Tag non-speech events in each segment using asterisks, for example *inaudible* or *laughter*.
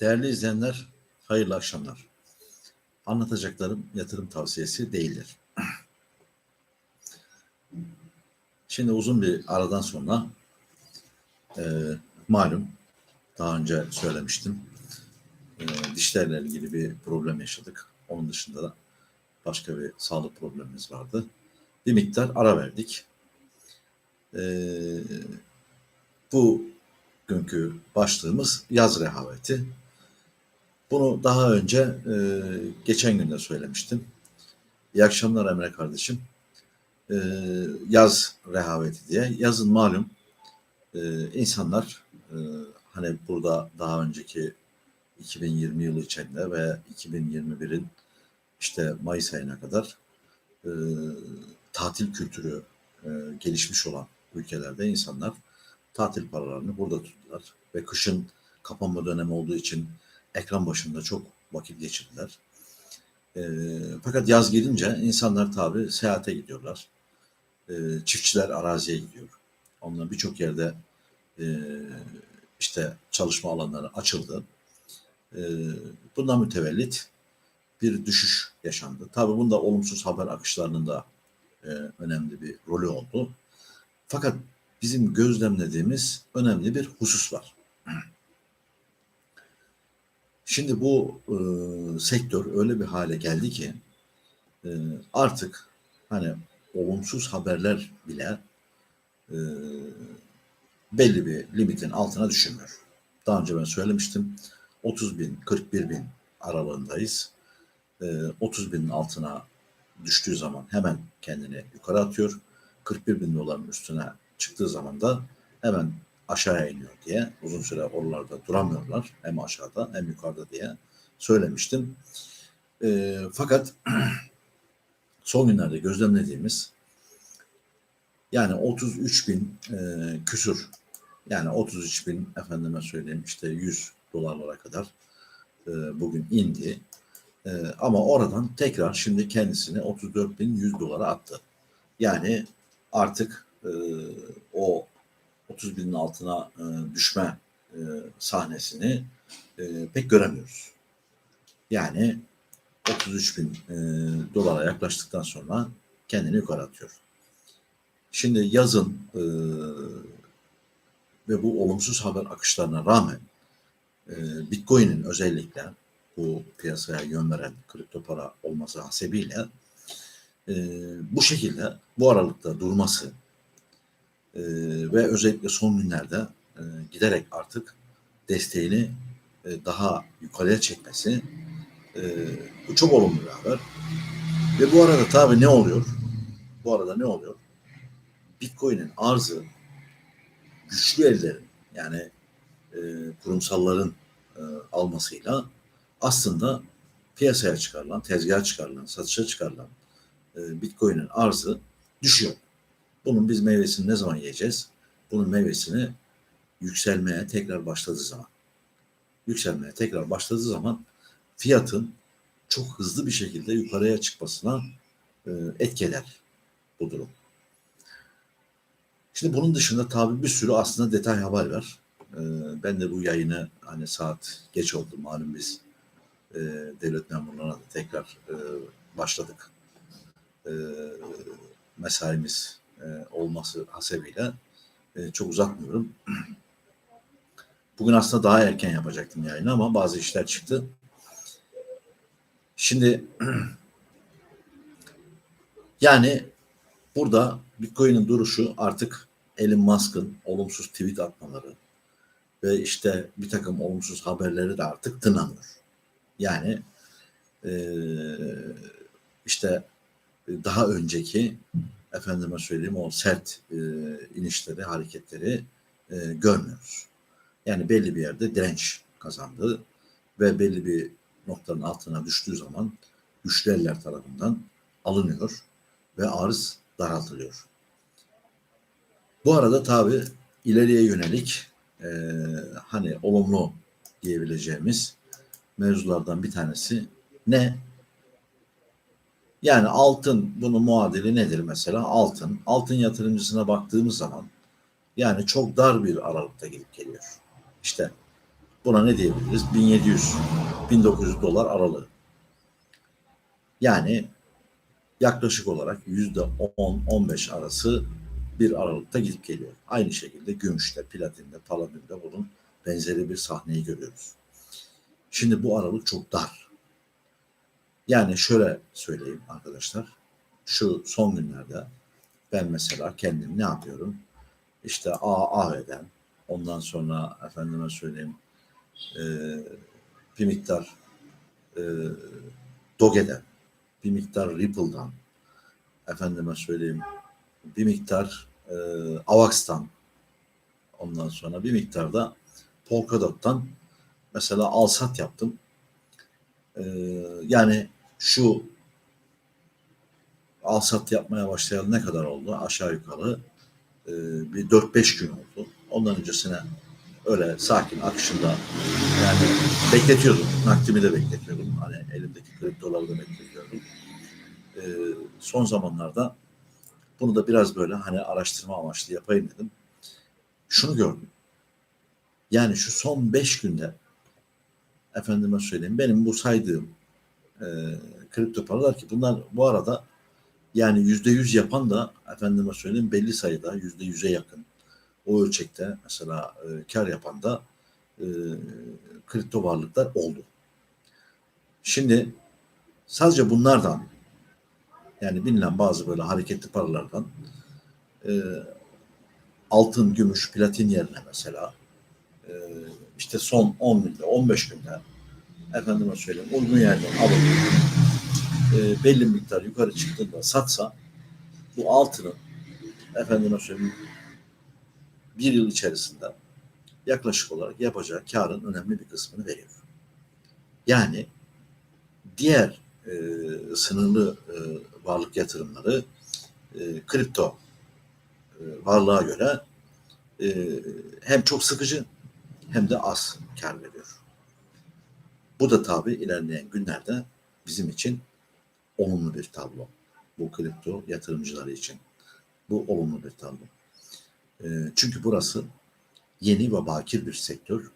Değerli izleyenler, hayırlı akşamlar. Anlatacaklarım yatırım tavsiyesi değildir. *clears throat* Şimdi uzun bir aradan sonra e, malum daha önce söylemiştim e, dişlerle ilgili bir problem yaşadık. Onun dışında da başka bir sağlık problemimiz vardı. Bir miktar ara verdik. E, bu günkü başlığımız yaz rehaveti. Bunu daha önce e, geçen gün de söylemiştim. İyi akşamlar Emre kardeşim. E, yaz rehaveti diye. Yazın malum e, insanlar e, hani burada daha önceki 2020 yılı içinde ve 2021'in işte Mayıs ayına kadar e, tatil kültürü e, gelişmiş olan ülkelerde insanlar tatil paralarını burada tuttular ve kışın kapanma dönemi olduğu için ekran başında çok vakit geçirdiler. E, fakat yaz gelince insanlar tabi seyahate gidiyorlar. E, çiftçiler araziye gidiyor. Onunla birçok yerde e, işte çalışma alanları açıldı. E, bundan mütevellit bir düşüş yaşandı. Tabi bunda olumsuz haber akışlarının da e, önemli bir rolü oldu. Fakat bizim gözlemlediğimiz önemli bir husus var. Şimdi bu e, sektör öyle bir hale geldi ki e, artık hani olumsuz haberler bile e, belli bir limitin altına düşürmüyor. Daha önce ben söylemiştim. 30 bin, 41 bin aralığındayız. E, 30 binin altına düştüğü zaman hemen kendini yukarı atıyor. 41 bin doların üstüne çıktığı zaman da hemen aşağıya iniyor diye uzun süre oralarda duramıyorlar. Hem aşağıda hem yukarıda diye söylemiştim. E, fakat *clears throat* son günlerde gözlemlediğimiz yani 33 bin e, küsur yani 33 bin efendime söyleyeyim işte 100 dolarlara kadar e, bugün indi. E, ama oradan tekrar şimdi kendisini 34 bin 100 dolara attı. Yani artık e, o 30 binin altına e, düşme e, sahnesini e, pek göremiyoruz. Yani 33 bin e, dolara yaklaştıktan sonra kendini yukarı atıyor. Şimdi yazın e, ve bu olumsuz haber akışlarına rağmen e, Bitcoin'in özellikle bu piyasaya yön veren kripto para olması hasebiyle e, bu şekilde bu aralıkta durması e, ve özellikle son günlerde e, giderek artık desteğini e, daha yukarıya çekmesi e, bu çok olumlu bir haber. Ve bu arada tabii ne oluyor? Bu arada ne oluyor? Bitcoin'in arzı güçlü ellerin yani e, kurumsalların e, almasıyla aslında piyasaya çıkarılan, tezgaha çıkarılan, satışa çıkarılan e, Bitcoin'in arzı düşüyor. Bunun biz meyvesini ne zaman yiyeceğiz? Bunun meyvesini yükselmeye tekrar başladığı zaman. Yükselmeye tekrar başladığı zaman fiyatın çok hızlı bir şekilde yukarıya çıkmasına e, etkiler bu durum. Şimdi bunun dışında tabii bir sürü aslında detay haber var. E, ben de bu yayını hani saat geç oldu malum biz e, devlet memurlarına da tekrar e, başladık. E, mesaimiz olması hasebiyle e, çok uzatmıyorum. Bugün aslında daha erken yapacaktım yayını ama bazı işler çıktı. Şimdi *clears throat* yani burada Bitcoin'in duruşu artık Elon Musk'ın olumsuz tweet atmaları ve işte bir takım olumsuz haberleri de artık tınamıyor. Yani e, işte daha önceki efendime söyleyeyim o sert e, inişleri, hareketleri e, görmüyoruz. Yani belli bir yerde direnç kazandı ve belli bir noktanın altına düştüğü zaman güçlü eller tarafından alınıyor ve arz daraltılıyor. Bu arada tabi ileriye yönelik e, hani olumlu diyebileceğimiz mevzulardan bir tanesi ne? Yani altın bunun muadili nedir mesela? Altın. Altın yatırımcısına baktığımız zaman yani çok dar bir aralıkta gidip geliyor. İşte buna ne diyebiliriz? 1700-1900 dolar aralığı. Yani yaklaşık olarak yüzde 10-15 arası bir aralıkta gidip geliyor. Aynı şekilde gümüşte, platinde, paladinde bunun benzeri bir sahneyi görüyoruz. Şimdi bu aralık çok dar. Yani şöyle söyleyeyim arkadaşlar. Şu son günlerde ben mesela kendim ne yapıyorum? İşte AAV'den ondan sonra efendime söyleyeyim e, bir miktar e, Doge'den bir miktar Ripple'dan efendime söyleyeyim bir miktar e, Avax'tan ondan sonra bir miktar da Polkadot'tan mesela alsat yaptım. E, yani şu alsat yapmaya başlayalı ne kadar oldu? Aşağı yukarı e, bir 4-5 gün oldu. Ondan öncesine öyle sakin akışında yani bekletiyordum. Nakdimi de bekletiyordum. Hani elimdeki kriptoları da bekletiyordum. E, son zamanlarda bunu da biraz böyle hani araştırma amaçlı yapayım dedim. Şunu gördüm. Yani şu son 5 günde efendime söyleyeyim benim bu saydığım e, kripto paralar ki bunlar bu arada yani yüzde yüz yapan da efendime söyleyeyim belli sayıda yüzde yüze yakın o ölçekte mesela e, kar yapan da e, kripto varlıklar oldu. Şimdi sadece bunlardan yani bilinen bazı böyle hareketli paralardan e, altın, gümüş, platin yerine mesela e, işte son 10 günde, 15 günde efendime söyleyeyim uygun yerden alıp e, belli miktar yukarı çıktığında satsa bu altının efendime söyleyeyim bir yıl içerisinde yaklaşık olarak yapacağı karın önemli bir kısmını veriyor. Yani diğer e, sınırlı e, varlık yatırımları e, kripto e, varlığa göre e, hem çok sıkıcı hem de az kar veriyor. Bu da tabi ilerleyen günlerde bizim için olumlu bir tablo. Bu kripto yatırımcıları için. Bu olumlu bir tablo. E, çünkü burası yeni ve bakir bir sektör.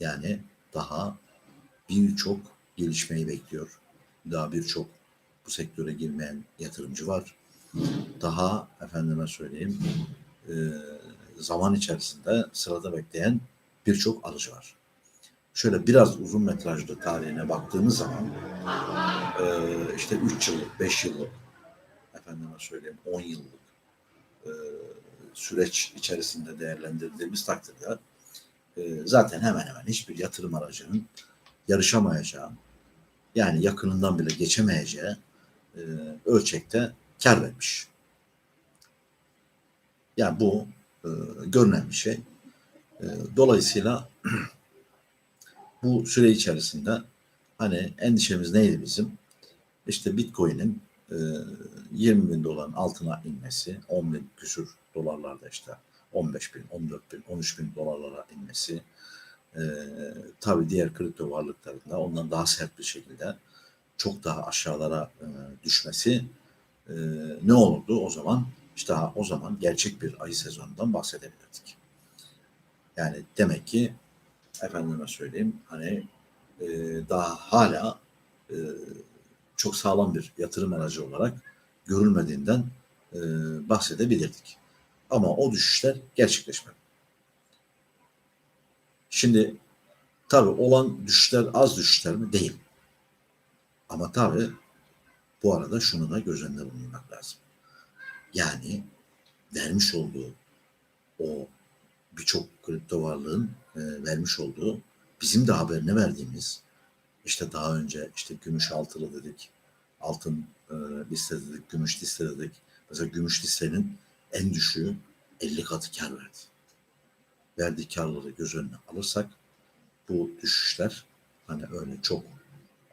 Yani daha birçok gelişmeyi bekliyor. Daha birçok bu sektöre girmeyen yatırımcı var. Daha efendime söyleyeyim e, zaman içerisinde sırada bekleyen birçok alıcı var. Şöyle biraz uzun metrajlı tarihine baktığımız zaman e, işte 3 yıllık, 5 yıllık efendime söyleyeyim 10 yıllık e, süreç içerisinde değerlendirdiğimiz takdirde e, zaten hemen hemen hiçbir yatırım aracının yarışamayacağı yani yakınından bile geçemeyeceği e, ölçekte kar vermiş. Yani bu e, görünen bir şey. E, dolayısıyla *clears throat* bu süre içerisinde hani endişemiz neydi bizim? İşte Bitcoin'in e, 20 bin doların altına inmesi, 10 bin küsür dolarlarda işte 15 bin, 14 bin, 13 bin dolarlara inmesi, e, tabii diğer kripto varlıklarında ondan daha sert bir şekilde çok daha aşağılara e, düşmesi e, ne olurdu o zaman? İşte o zaman gerçek bir ayı sezonundan bahsedebilirdik. Yani demek ki efendime söyleyeyim hani e, daha hala e, çok sağlam bir yatırım aracı olarak görülmediğinden e, bahsedebilirdik. Ama o düşüşler gerçekleşmedi. Şimdi tabii olan düşüşler az düşüşler mi? Değil. Ama tabii bu arada şunu da göz önünde bulundurmak lazım. Yani vermiş olduğu o birçok kripto varlığın e, vermiş olduğu bizim de haberine verdiğimiz işte daha önce işte gümüş altılı dedik, altın e, liste dedik, gümüş liste dedik. Mesela gümüş listenin en düşüğü 50 katı kar verdi. Verdiği karları göz önüne alırsak bu düşüşler hani öyle çok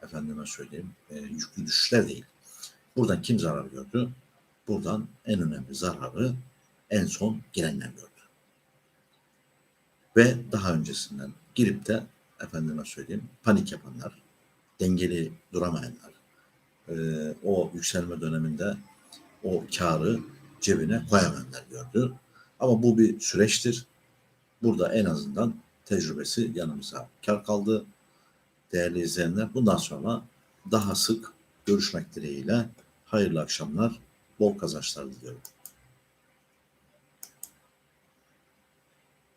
efendime söyleyeyim e, yüklü düşüşler değil. Buradan kim zarar gördü? Buradan en önemli zararı en son girenler gördü. Ve daha öncesinden girip de efendime söyleyeyim panik yapanlar, dengeli duramayanlar, e, o yükselme döneminde o karı cebine koyamayanlar gördü. Ama bu bir süreçtir. Burada en azından tecrübesi yanımıza kar kaldı. Değerli izleyenler bundan sonra daha sık görüşmek dileğiyle hayırlı akşamlar, bol kazançlar diliyorum.